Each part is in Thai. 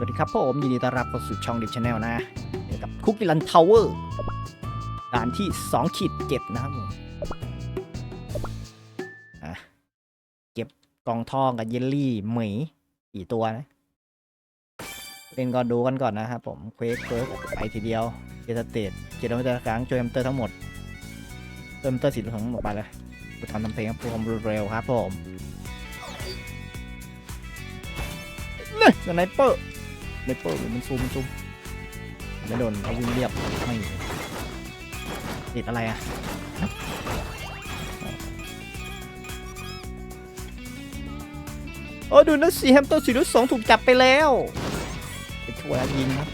สวัสดีครับผมยินดีต้อนรับเข้าสู่ช่องดิชแนลนะเกี่ยวกับคุกกี้รันทาวเวอร์ด่านที่2ขีดเจ็ดนะครับผมเก็บกองทองกับเยลลี่หมีกี่ตัวนะเล่นก่อนดูกันก่อนนะครับผมเควสเควสไปทีเดียวเจสเตตเจดมิเตอร์ครั้งจอยมเตอร์ทั้งหมดเติมเตอร์สีเหลืองหมดไปเลยกูทำทำเพลงครับความเร็วครับผมเนี่ยสไนเปอร์ สไนเปอร์มันซูมมันซูมไม่โดนเขาวิ่งเรียบไม่ติดอะไรอะโอ้ดูนะสีแฮมเตอร์สีรุ่สองถูกจับไปแล้วไปช่วยยิงครับ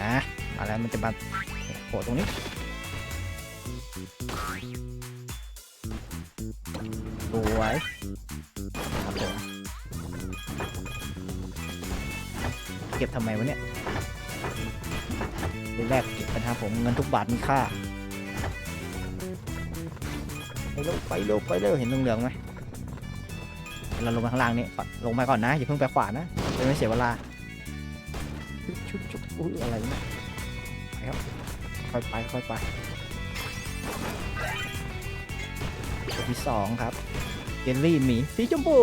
อะมาแล้วมันจะมาโผล่ตรงนี้สวย เก็บทำไมวะเนี่ยไปแรกเก็บกันครับผมเงินทุกบาทมีค่าไปเร็วไปเร็วไปเร็วเห็นเหลืองๆไหมเราลงมาข้างล่างนี่ก่อนลงไปก่อนนะอย่าเพิ่งไปขวานะจะไม่เสียเวลาชุบชุบอุ้ยอะไรนี่ไปครับค่อยไปค่อยไปที่สองครับเจลลี่หมีสีชมพู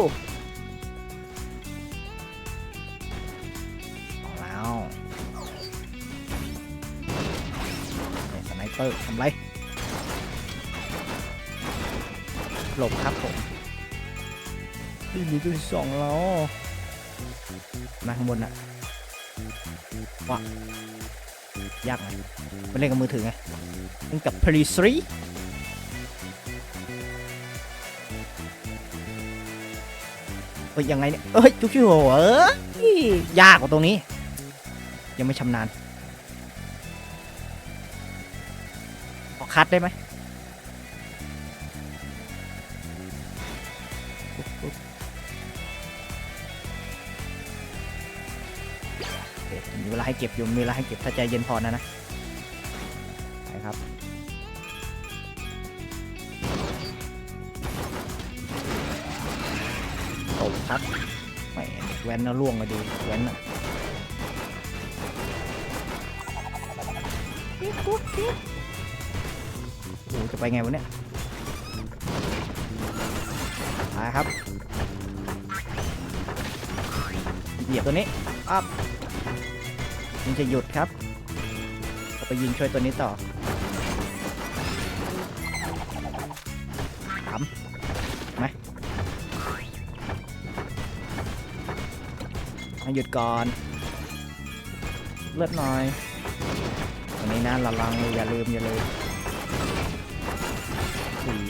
เนี่ยสไนเปอร์ทำไร หลบครับผมนี่มีตัวที่สองแล้วมาข้างบนอะว้ายากไหมมันเล่นกับมือถือไงเล่นกับพรีซีเอ้ยยังไงเนี่ยเอ้ยจุกชิวเอ้ยยากกว่าตรงนี้ ยังไม่ชำนาญ ขอคัดได้ไหมปุ๊บมีเวลาให้เก็บอยู่มีเวลาให้เก็บถ้าใจเย็นพอนะนะไปครับตบครับแหมเด็กแว้นน่ะล่วงมาดีแว้นน่ะโอ้โหจะ ไปไงวะเนี่ยไปครับเหยียบตัวนี้อัพมันจะหยุดครับไปยิงช่วยตัวนี้ต่อถามไหมมาหยุดก่อน เลือดหน่อยตรงนี้นะระวังอย่าลืมอย่าลืม สี่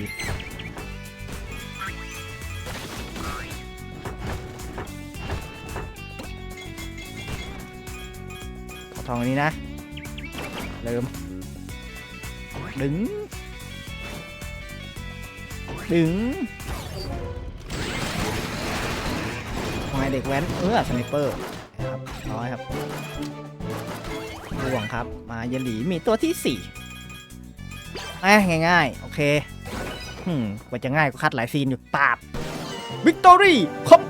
ขอทองอันนี้นะลืมดึง ดึงทำไมเด็กแว้น เออสไนเปอร์นะครับน้อยครับห่วงครับ มาเยหลีมีตัวที่สี่ แม่ง่ายๆ โอเคหืมกว่าจะง่ายก็คัดหลายซีนอยู่ปาบวิกตอรี่คอม